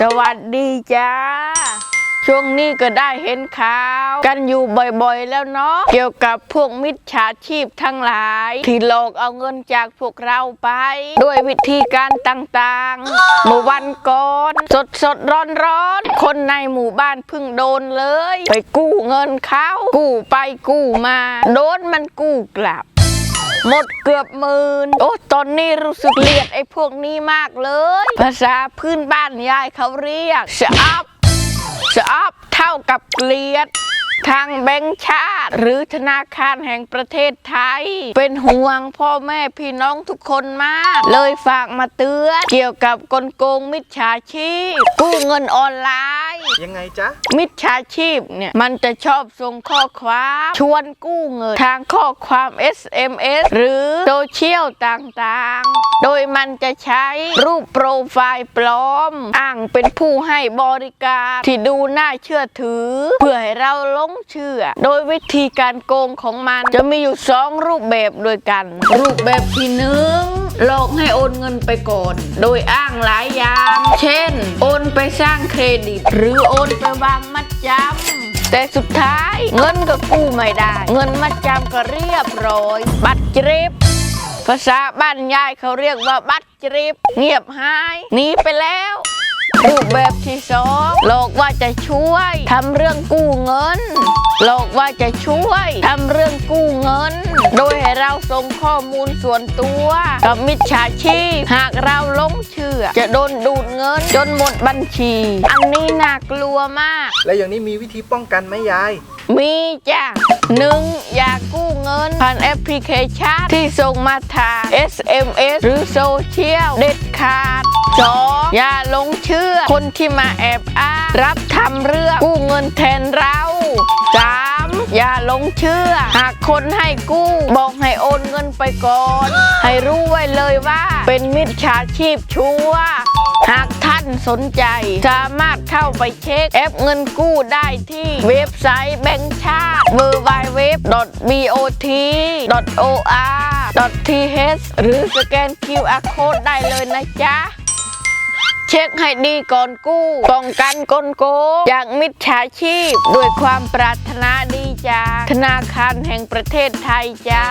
สวัสดีจ้า ช่วงนี้ก็ได้เห็นข่าว กันอยู่บ่อยๆแล้วเนาะเกี่ยวกับพวกมิจฉาชีพทั้งหลาย ที่หลอกเอาเงินจากพวกเราไป ด้วยวิธีการต่างๆ เมื่อวันก่อนสดสดร้อนร้อนๆคนในหมู่บ้านเพิ่งโดนเลย ไปกู้เงินเขากู้ไปกู้มา โดนมันกู้กลับ หมดเกือบหมื่นโอ้ตอนนี้รู้สึกเลียดไอ้พวกนี้มากเลย ภาษาพื้นบ้านยายเขาเรียกสอับสอับเท่ากับเกลียดทางแบงก์ชาติ หรือธนาคารแห่งประเทศไทย เป็นห่วงพ่อแม่พี่น้องทุกคนมาก เลยฝากมาเตือนเกี่ยวกับกลโกงมิจฉาชีพ กู้เงินออนไลน์ ยังไงจ๊ะ มิจฉาชีพเนี่ย มันจะชอบส่งข้อความชวนกู้เงิน ทางข้อความ SMS หรือโซเชียลต่างๆ โดยมันจะใช้รูปโปรไฟล์ปลอม อ้างเป็นผู้ให้บริการที่ดูน่าเชื่อถือ เพื่อให้เราหลงเชื่อ โดยวิธีการโกงของมันจะมีอยู่สองรูปแบบด้วยกัน รูปแบบที่หนึ่ง หลอกให้โอนเงินไปก่อน โดยอ้างหลายอย่าง เช่น โอนไปสร้างเครดิต หรือโอนไปวางมัดจำแต่สุดท้ายเงินก็กู้ไม่ได้ เงินมัดจำก็เรียบร้อย บัตรเจ็บภาษาบ้านยายเขาเรียกว่าบัตรเจ็บเงียบหายหนีไปแล้วรูปแบบที่สอง จะช่วยทำเรื่องกู้เงินหลอกว่าจะช่วยทำเรื่องกู้เงิน โดยให้เราส่งข้อมูลส่วนตัว กับมิจฉาชีพ หากเราหลงเชื่อ จะโดนดูดเงิน จนหมดบัญชี อันนี้น่ากลัวมาก แล้วอย่างนี้มีวิธีป้องกันไหมยาย มีจ้ะหนึ่งอย่ากู้เงิน ผ่านแอปพลิเคชันที่ส่งมาทาง SMS หรือโซเชียลเด็ดขาดสอง อย่าหลงเชื่อ คนที่มาแอบอ้างรับทำเรื่องกู้เงินแทนเราสามอย่าหลงเชื่อ หากคนให้กู้ บอกให้โอนเงินไปก่อน ให้รู้ไว้เลยว่า เป็นมิจฉาชีพชัวร์หากท่านสนใจ สามารถเข้าไปเช็คแอปเงินกู้ได้ที่เว็บไซต์แบงก์ชาติ www.bot.or.th หรือสแกน QR code ได้เลยนะจ๊ะ เช็คให้ดีก่อนกู้ป้องกันกลโกงจากมิจฉาชีพ ด้วยความปรารถนาดีจากธนาคารแห่งประเทศไทยจ้า